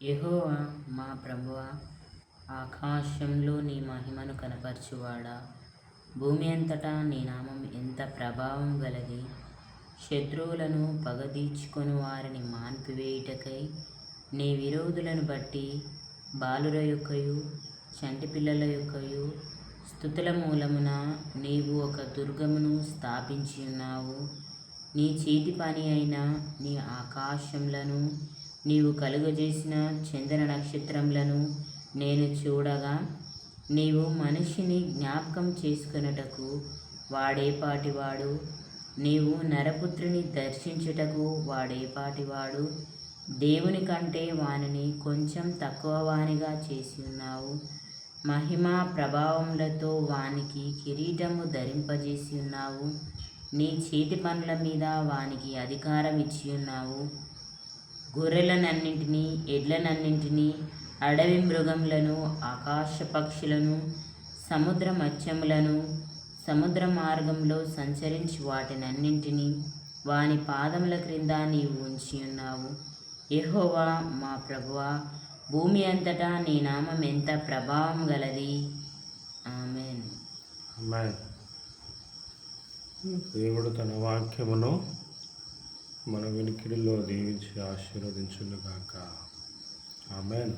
యహోవా మా ప్రభువ ఆకాశంలో నీ మహిమను కనపరచువాడా? భూమి అంతటా నీ నామం ఎంత ప్రభావం గలది? శత్రువులను పగదీర్చుకొని వారిని మాన్పివేయుటకై నీ విరోధులను బట్టి బాలుర యొక్కయు చంటి పిల్లల యొక్కయు స్థుతుల మూలమున నీవు ఒక దుర్గమును స్థాపించి ఉన్నావు నీ చేతి పని అయిన నీ ఆకాశములను నీవు కలుగజేసిన చంద్ర నక్షత్రములను నేను చూడగా నీవు మనిషిని జ్ఞాపకం చేసుకొనుటకు వాడేపాటివాడు నీవు నరపుత్రుని దర్శించుటకు వాడేపాటివాడు దేవుని కంటే వానిని కొంచెం తక్కువ వానిగా చేసి ఉన్నావు. మహిమా ప్రభావములతో వానికి కిరీటము ధరింపజేసి ఉన్నావు. నీ చేతి పనుల మీద వానికి అధికారం ఇచ్చి ఉన్నావు. గొర్రెలనన్నింటినీ ఎడ్లనన్నింటినీ అడవి మృగములను ఆకాశ పక్షులను సముద్ర మత్స్యములను సముద్ర మార్గంలో సంచరించి వాటినన్నింటినీ వాని పాదముల క్రింద నీవు ఉంచి ఉన్నావు. ఎహోవా మా ప్రభువా భూమి అంతటా నీ నామం ఎంత ప్రభావం గలది? ఆమెన్. దేవుడు తన వాక్యమును మన వెనుకిడిలో దీవించి ఆశీర్వదించునుగాక. ఆమెన్.